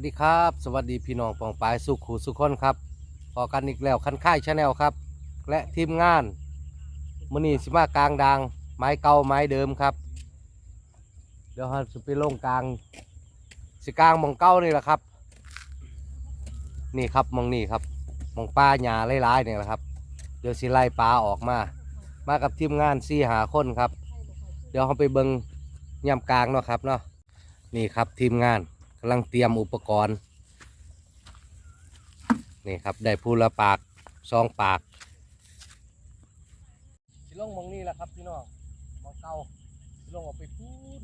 วัสดีครับ สวัสดีพี่น้องปองปายสุขูสุขคนครับพอกันอีกแล้วคันค่ายชาแนลครับ และทีมงานมือนีสิมากลางดังไม้เก่าไม้เดิมครับ เดี๋ยวเราจะไปลงกลางสิกลางมองเก้านี่แหละครับ นี่ครับมองนี่ครับมองปลาหญ้าหลายๆนี่แหละครับ เดี๋ยวสิไล่ปลาออกมา มากับทีมงานสี่หาคนครับ เดี๋ยวเราไปเบิงย่ำกลางเนาะครับเนาะนี่ครับทีมงาน กำลังเตรียมอุปกรณ์นี่ครับได้พูละปากซองปากสิลงมองนี่แหละครับพี่น้องมองเก่าสิลงออกไปพูน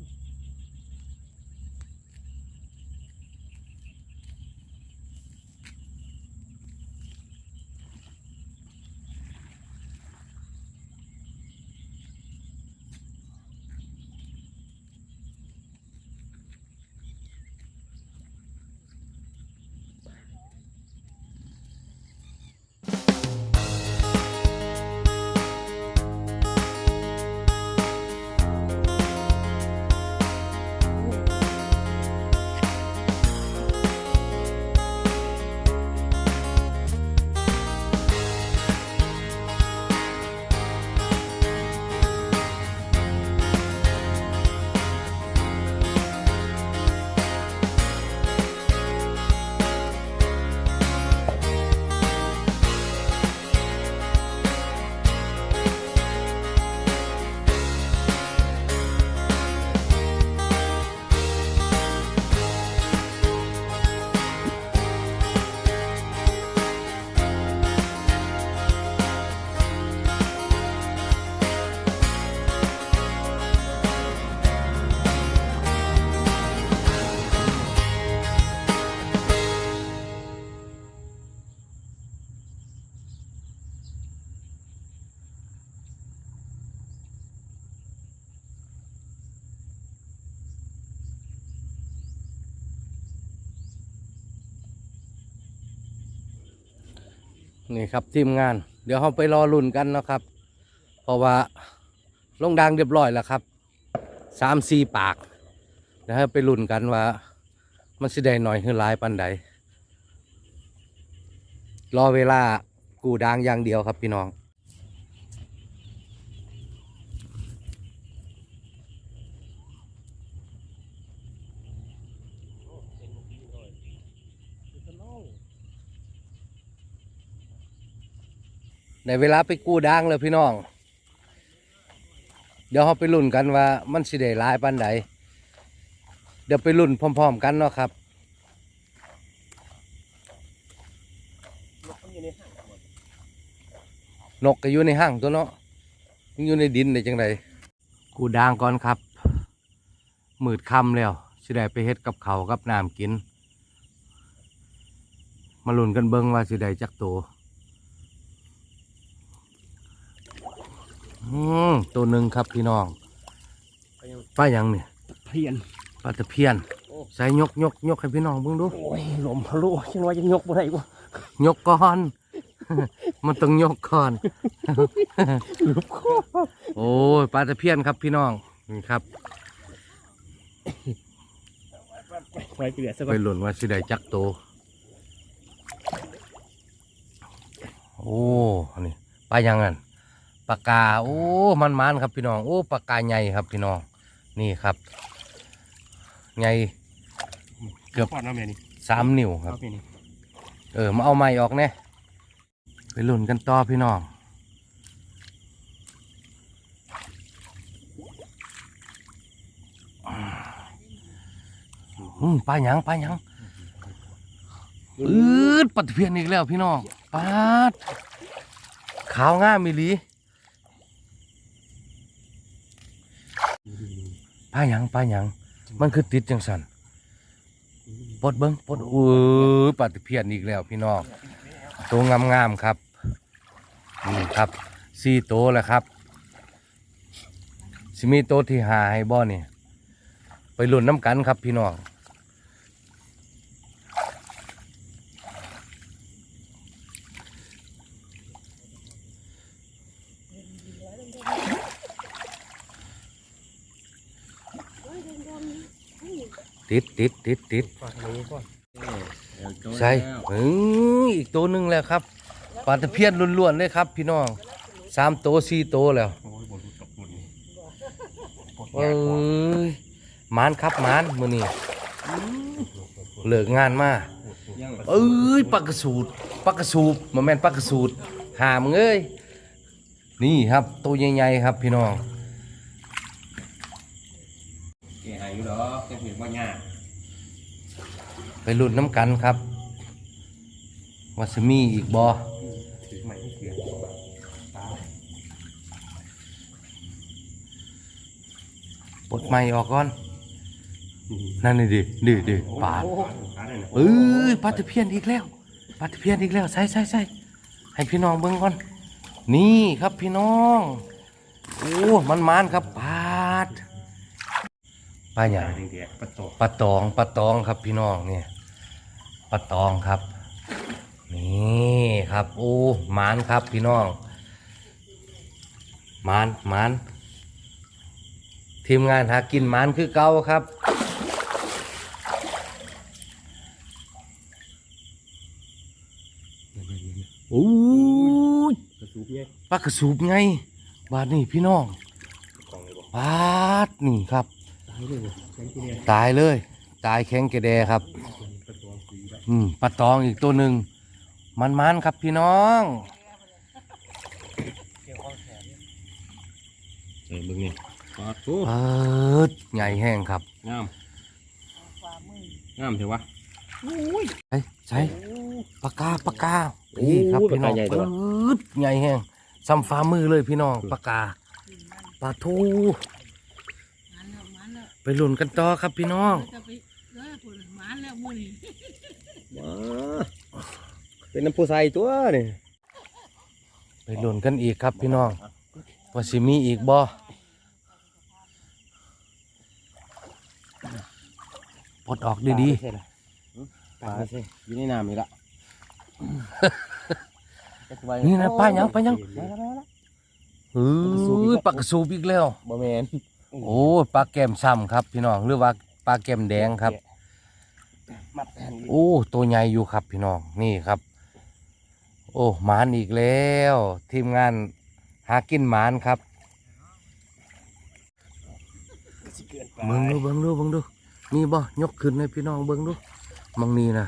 นี่ครับทีมงาน เดี๋ยวเราไปรอลุ่นกันนะครับ เพราะว่าลงดังเรียบร้อยแล้วครับสามสี่ปากเดี๋ยวไปลุ่นกันว่า มันสิได้หน่อยหรือหลายปันใดรอเวลากูดังอย่างเดียวครับพี่น้อง ในเวลาไปกู้ด่างเลยพี่น้อง เดี๋ยวเราไปลุ้นกันว่ามันสิได้ลายปันใดเดี๋ยวไปลุ้นพร้อม ๆ กันเนาะครับนกก็อยู่ในห้างตัวเนาะมันอยู่ในดินได้จังไดกูด่างก่อนครับ มืดค่ำแล้วสิได้ไปเฮ็ดกับเขาวกับน้ำกิน มาลุ้นกันเบิ่งว่าสิได้จักโตอื ตัวหนึ่งครับพี่น้องป้าหยังเนี่ยเพียนปลาตะเพียนใส่ยกยกยกให้พี่น้องเบิ่งดูโอ้ยลมทะลุฉันว่าจะยกบ่ได้กูยกก่อน มันต้องยกก่อนลุกคอโอ้ยปลาตะเพียนครับพี่น้องนี่ครับไปเกลือซะก่ไปอนหล่นว่าสิได้จักโตโอ้นี่ปลาหยังอัน ปลากาโอ้มันมันๆครับพี่น้องโอ้ปลากาใหญ่ครับพี่น้องนี่ครับใหญ่เกือบก่อนนะแม่นี่สามนิ้วครับเอาแม่นี่เออมาเอาไม้ออกแน่ไปหล่นกันต่อพี่น้องอืมปลาหยังปลาหยังอืดปัดเพียนอีกแล้วพี่น้องปาดขาวง่ามมิลี ปลาหยังปลาหยัง มันคือติดจังสันปลดเบิ้งปลดเออปัดเพียนอีกแล้วพี่น้องตัวงามๆครับนี่ครับสี่ตัวแล้วครับสิมีตัวที่หาให้บ่นี่ไปหลุนน้ำกันครับพี่น้อง ติดติดติดติดฝากนี้ก่อนใช่เอ้ยอีกตัวหนึ่งแล้วครับปลาตะเพียนล้วนๆเลยครับ พี่น้องสามตัวสี่ตัวแล้วโอ้ยบนตกบนนี่เอ้ยหมานครับหมานมือนี้เลิกงานมายังเอ้ยปลากระสูดปลากระสูบมาแม่นปลากระสูดหามงเอ้ยนี่ครับตัวใหญ่ๆครับพี่น้อง แกหายอยู่ด อกแกเห็นว่าหยาไปลุ้นน้ำกันครับว่าจะมีอีกบอถือไม้ให้เกลือตาปลดไม้ออกก่อน นั่นนี่ดิดิดิปาดตาได้นะเอ้ยปลาตะเพียนอีกแล้วปลาตะเพียนอีกแล้วใส่ใส่ใส่ให้พี่น้องเบิ่งก่อน นี่ครับพี่น้อง โอ้มันมานครับปาด ปลาหใหยัญ่งจริงๆประตูปลาตองปลาตองครับพี่น้องเนี่ยปลาตองครับนี่ครับโอ้หมานครับพี่น้องหมานหมานทีมงานหากินหมานคือเก่าครับ โอ้ยกระสูบเนี่ยปลากระสูบไง บาดนี่พี่น้อง กล่องเลยบอกบาดนี่ครับ ตายเลยใช้ที่เนี่ยตายเลย ตายแข็งแกระแดครับประตูสีแบบอืมปลาตองอีกตัวหนึ่งมันมันๆครับพี่น้องเออมึงนี่ปาดตูเปิดใหญ่แห้งครับงามงามเถอะวะใช่ใช่ปากกาปากกานี่ครับพี่น้องปากกาใหญ่ตัเปิวดใหญ่แห้งซ้ำฟ้ามือเลยพี่น้องปากกาปลาทู มันแล้วมันแล้ว ไปหลุนกันต่อครับพี่น้อง จะไปเออผลมันแล้วมื้อนี้เป็นน้ำผู้ใส่ตัวนี่ไปหลุนกันอีกครับพี่น้องว่าสิมีอีกบ่ปลดออกดีปลาใช่อยู่ในน้ำนี่ละๆนี่นะป้ายังป้ายัง เฮ้ยปลากระสูบอีกแล้ว บ่แมน โอ้ยปลาแก้มซ้ำครับ พี่น้องหรือว่าปลาแก้มแดงครับ มัดแทนโอ้ตัวใหญ่อยู่ครับพี่น้องนี่ครับ โอ้หมานอีกแล้ว ทีมงานหากินหมานครับสิเกินไปเบิ่งดูเบิ่งดูเบิ่งดูนี่บ่ยกขึ้นให้พี่น้องเบิ่งดูมองนี่นะ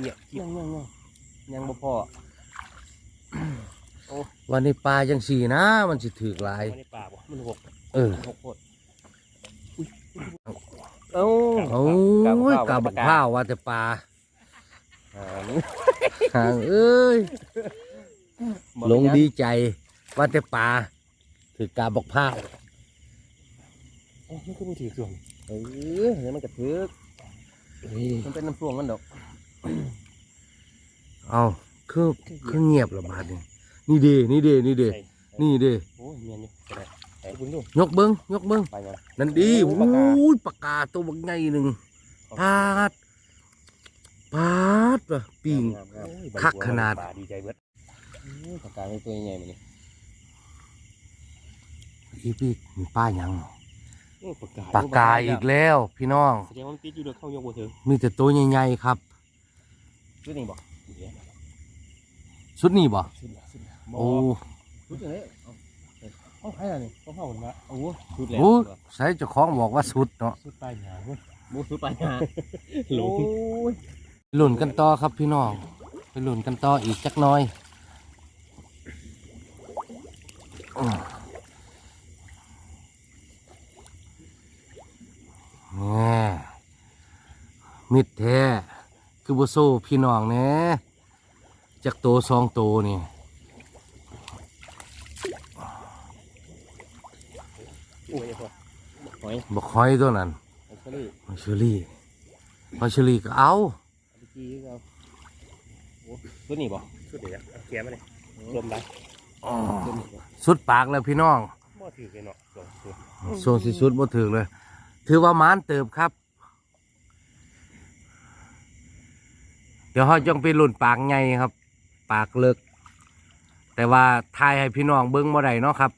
เหยียบยังยังยังยังบ่พอวันนี้ปลาจังสีนะ มันสิถือกหลายไม่ได้ปลาบ่มันหก เออหกโคตรเอ้าโอ้ยกาบกข้าวว่าแต่ปลาอ่านี่ห่างเอ้ยหลงดีใจว่าแต่ปลาถือกาบอกผ้าวโอ้มันก็ไม่ถือส่วนเออเดี๋ยวมันกระถือมันเป็นน้ำส่วงมันดอกเอาคือคือเงียบละบาดนี่นี่เดนี่เดนี่เดนี่เดโอ้ยเมียนอยู่จะได้ไหน คุณดูยกเบิ้งยกเบิ้งไปยัง นั่นดีโอ้โอ้ปากกายปากกาตัวบักใหญ่หนึ่งปาดปาดว่ะปิ่งงามๆโอ้ยคักขนาดปลดีใจเบิดโอ้ยปากกาเป็นตัวใหญ่ๆมันนี่อีพี่มีป้าหยังโอ้ยปากกาปากกาอีกแล้ว พี่น้อง แสดงว่ามันติดอยู่เด้อเข้ายกบ่เถอะมีแต่ตัวใหญ่ๆครับ ชุดนี้บ่เดี๋ยวชุดนี้บ่ ชุดละชุดละโอ้ชุดอะไรเอา เอาใครล่ะนี่เขาเผาหนะโอ้ชุดแล้วโหใส่เจ้าของบอกว่าสุดเนาะชุดปลายหางเว้ยโอ้ชุดปลายหางหลงหลุ่นกันต่อครับพี่น้องไปหลุ่นกันต่ออีกจักหน้อยอื้อแนี่มิดแท้คือบ่โซ่พี่น้องแหน่จักโตสองโตนี่ อ้ยพอหอยบอกคอยตัวนั้นไอ้เชอรี่หอยเชอรี่หอยเชอรี่ก็เอาเมื่อกี้เอาโอ้ชุดนี้บ่ชุดเดียวเอาเกียร์มาเลยลมไหลอ้อชุดนี้บ่สุดปากแล้วพี่น้องบ่ถือกันเนาะสองตัวส่วนสิสุดบ่ถึงเลย ถือว่ามานเติบครับ เดี๋ยวเขาจงไปหลุ่นปากไงครับ ปากเลิกแต่ว่าทายให้พี่น้องเบิ้งบ่ได้เนาะครับ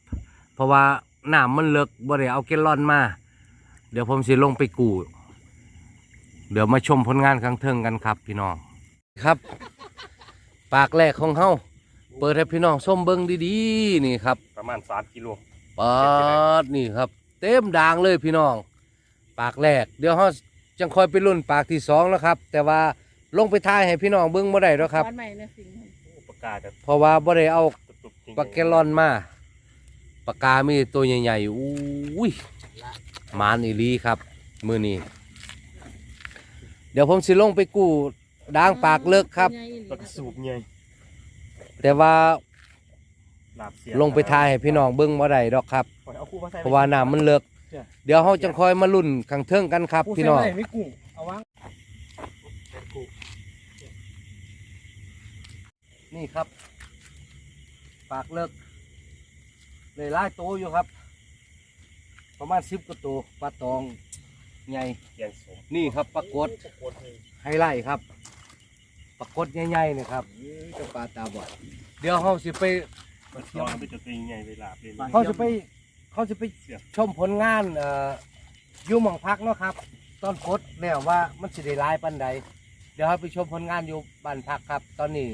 เพราะว่า น้ำมันเลิกบ่ได้เอาเกลลอนมา เดี๋ยวผมสิลงไปกู่เดี๋ยวมาชมผลงานครั้งเทิงกันครับ พี่น้องครับ ปากแรกของเฮาเปิดให้พี่น้องส้มเบิ้งดีๆ นี่ครับประมาณสามกิโลปาดนี่ครับ เต็มด่างเลยพี่น้อง ปากแรก เดี๋ยวเฮาจังคอยไปรุ่นปากที่สองแล้วครับ แต่ว่าลงไปทายให้พี่น้องเบิ้งบ่ได้แล้วครับวันใหม่นะสิ่งนั้นปากกาจะเพราะว่าบ่ได้เอาตุบๆจริงๆปากแกลลอนมา ปากกามีตัวใหญ่ๆอุ้ยหมานอีหลีครับ มือนี้เดี๋ยวผมสิลงไปกู้ด่างปากเลิกครับปากกาสูบไงแต่ว่าลาบเสียลงไปทายให้พี่น้องเบิ้งบ่ได้ดอกครับ ปล่อยเอาคู่มาใส่เพราะว่าน้ำมันเลิก เดี๋ยวเราจังคอยมาลุ่นขังเทิงกันครับพี่น้อง ไม่กุ้งเอาวางนี่ครับ ปากเลิก เลยไล่โตวอยู่ครับ ประมาณสิบกว่าตัวปลาตองใหญ่เกียงสมนี่ครับปลากดไฮไลท์ครับปลากดใหญ่ๆนี่ครับเจ้าปลาตาบอดเดี๋ยวเขาสิไปปลาตองไปจะตีไงไปลาบเลยเขาสิไปเขาสิไปชมผลงานเอ่ออยุ่หมองพักเนาะครับ ตอนกดแล้วว่ามันสิได้หลายปันใดเดี๋ยวเราไปชมผลงานอยู่บ้านพักครับ ตอนนี้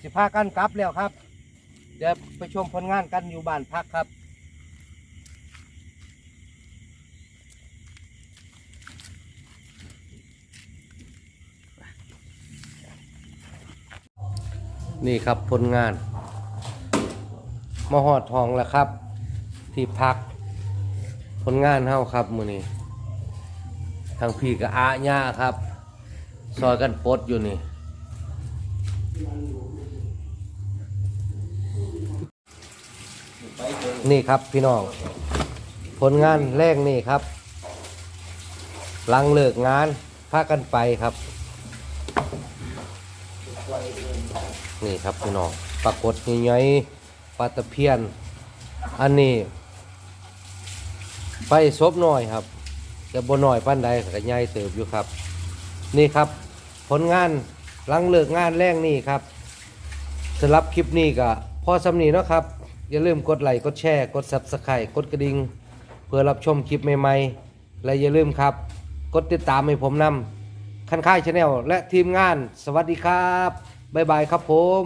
สิพากันกลับแล้วครับ เดี๋ยวไปชมผลงานกันอยู่บ้านพักครับ นี่ครับผลงานมหอดทองแล้วครับ ที่พัก ผลงานเฮาครับมือนี้ทางพี่กับอาญาครับ ซอยกันปดอยู่นี่ นี่ครับพี่น้อง ผลงานแรกนี่ครับ หลังเลิกงานพากันไปครับ นี่ครับพี่น้องปรากฏใหญ่ๆปลาตะเพียน อันนี้ไฟซบหน่อยครับแต่บ่น้อยปานใดก็ใหญ่เติบอยู่ครับ นี่ครับ ผลงานหลังเลิกงานแรงนี่ครับสำหรับคลิปนี้ก็พอสำนีเนาะครับ อย่าลืมกดไลค์กดแชร์กด Subscribe กดกระดิ่งเพื่อรับชมคลิปใหม่ๆ และอย่าลืมครับ กดติดตามให้ผมนำคันค่ายชาแนลและทีมงาน สวัสดีครับ บ๊ายบายครับผม